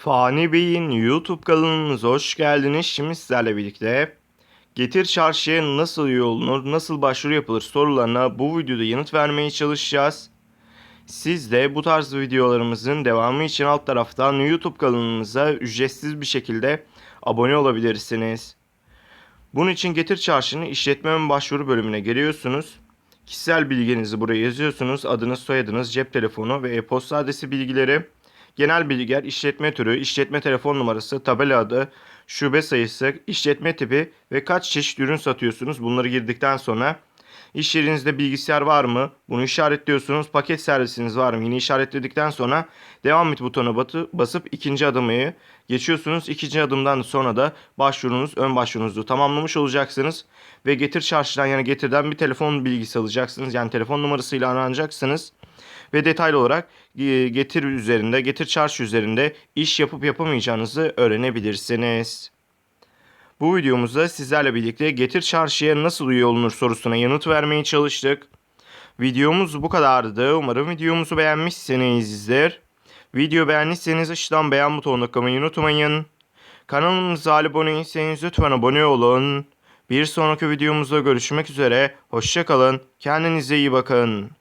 Fani Bey'in YouTube kanalımıza hoş geldiniz. Şimdi sizlerle birlikte Getir Çarşı'ya nasıl üye nasıl başvuru yapılır sorularına bu videoda yanıt vermeye çalışacağız. Siz de bu tarz videolarımızın devamı için alt taraftan YouTube kanalımıza ücretsiz bir şekilde abone olabilirsiniz. Bunun için Getir Çarşı'nın işletme ön başvuru bölümüne geliyorsunuz. Kişisel bilginizi buraya yazıyorsunuz. Adınız, soyadınız, cep telefonu ve e-posta adresi bilgileri. Genel bilgiler, işletme türü, işletme telefon numarası, tabela adı, şube sayısı, işletme tipi ve kaç çeşit ürün satıyorsunuz. Bunları girdikten sonra iş yerinizde bilgisayar var mı? Bunu işaretliyorsunuz. Paket servisiniz var mı? Yine işaretledikten sonra devam et butonuna basıp ikinci adımı geçiyorsunuz. İkinci adımdan sonra da başvurunuz, ön başvurunuzu tamamlamış olacaksınız. Ve Getir Çarşı'dan yani Getir'den bir telefon bilgisi alacaksınız. Yani telefon numarasıyla aranacaksınız ve detaylı olarak e, Getir üzerinde, Getir Çarşı üzerinde iş yapıp yapamayacağınızı öğrenebilirsiniz. Bu videomuzda sizlerle birlikte Getir Çarşı'ya nasıl üye olunur sorusuna yanıt vermeye çalıştık. Videomuz bu kadardı. Umarım videomuzu beğenmişsinizdir. Video beğendiyseniz aşağıdan beğen butonuna tıklamayı unutmayın. Kanalımıza abone değilseniz lütfen abone olun. Bir sonraki videomuzda görüşmek üzere. Hoşçakalın. Kendinize iyi bakın.